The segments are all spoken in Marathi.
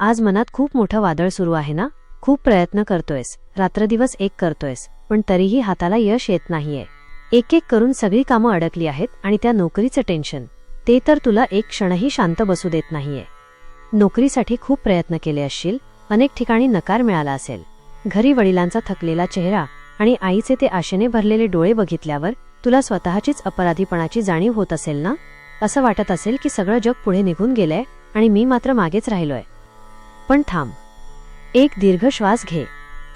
आज मनात खूप मोठं वादळ सुरू आहे ना? खूप प्रयत्न करतोयस. रात्रदिवस एक करतोयस. पण तरीही हाताला यश येत नाहीये. एक एक करून सगळी कामं अडकली आहेत आणि त्या नोकरीचं टेन्शन. ते तर तुला एक क्षणही शांत बसू देत नाहीये. नोकरीसाठी खूप प्रयत्न केले असशील अनेक ठिकाणी नकार मिळाला असेल. घरी वडिलांचा थकलेला चेहरा आणि आईचे ते आशेने भरलेले डोळे बघितल्यावर तुला स्वतःचीच अपराधीपणाची जाणीव होत असेल ना? असं वाटत असेल की सगळं जग पुढे निघून गेलंय आणि मी मात्र मागेच राहिलोय. पण थांब. एक दीर्घ श्वास घे.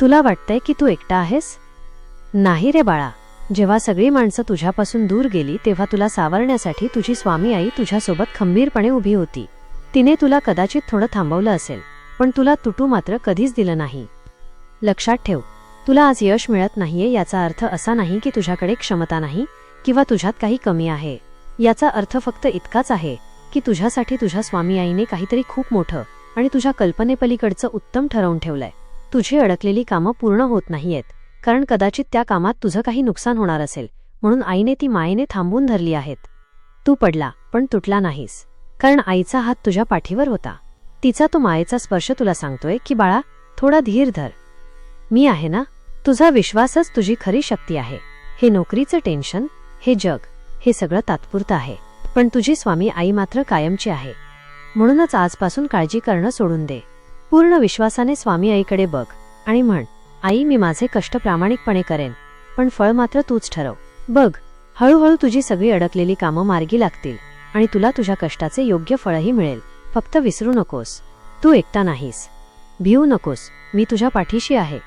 तुला वाटतंय की तू एकटा आहेस? नाही रे बाळा. जेव्हा सगळी माणसं तुझ्यापासून दूर गेली तेव्हा तुला सावरण्यासाठी तुझी स्वामी आई तुझ्यासोबत खंबीरपणे उभी होती. तिने तुला कदाचित थोडं थांबवलं असेल पण तुला तुटू मात्र कधीच दिलं नाही. लक्षात ठेव. तुला आज यश मिळत नाहीये याचा अर्थ असा नाही की तुझ्याकडे क्षमता नाही किंवा तुझ्यात काही कमी आहे. याचा अर्थ फक्त इतकाच आहे की तुझ्यासाठी तुझ्या स्वामी आईने काहीतरी खूप मोठं आणि तुझ्या कल्पनेपलीकडचं उत्तम ठरवून ठेवलंय. तुझी अडकलेली कामं पूर्ण होत नाहीयेत. कारण कदाचित त्या कामात तुझं काही नुकसान होणार असेल. म्हणून आईने ती मायेने थांबून धरली आहेत. तू पडला पण तुटला नाहीस. कारण आईचा हात तुझ्या पाठीवर होता. तिचा तो मायेचा स्पर्श तुला सांगतोय की बाळा थोडा धीर धर. मी आहे ना? तुझा विश्वासच तुझी खरी शक्ती आहे. हे नोकरीचं टेन्शन हे जग हे सगळं तात्पुरतं आहे. पण तुझी स्वामी आई मात्र कायमची आहे. म्हणूनच आजपासून काळजी करणं सोडून दे. पूर्ण विश्वासाने स्वामी आईकडे बघ आणि म्हण आई मी माझे कष्ट प्रामाणिकपणे करेन पण फळ मात्र तूच ठरव. बघ हळूहळू तुझी सगळी अडकलेली कामं मार्गी लागतील आणि तुला तुझ्या कष्टाचे योग्य फळही मिळेल. फक्त विसरू नकोस. तू एकटा नाहीस. भिवू नकोस. मी तुझ्या पाठीशी आहे.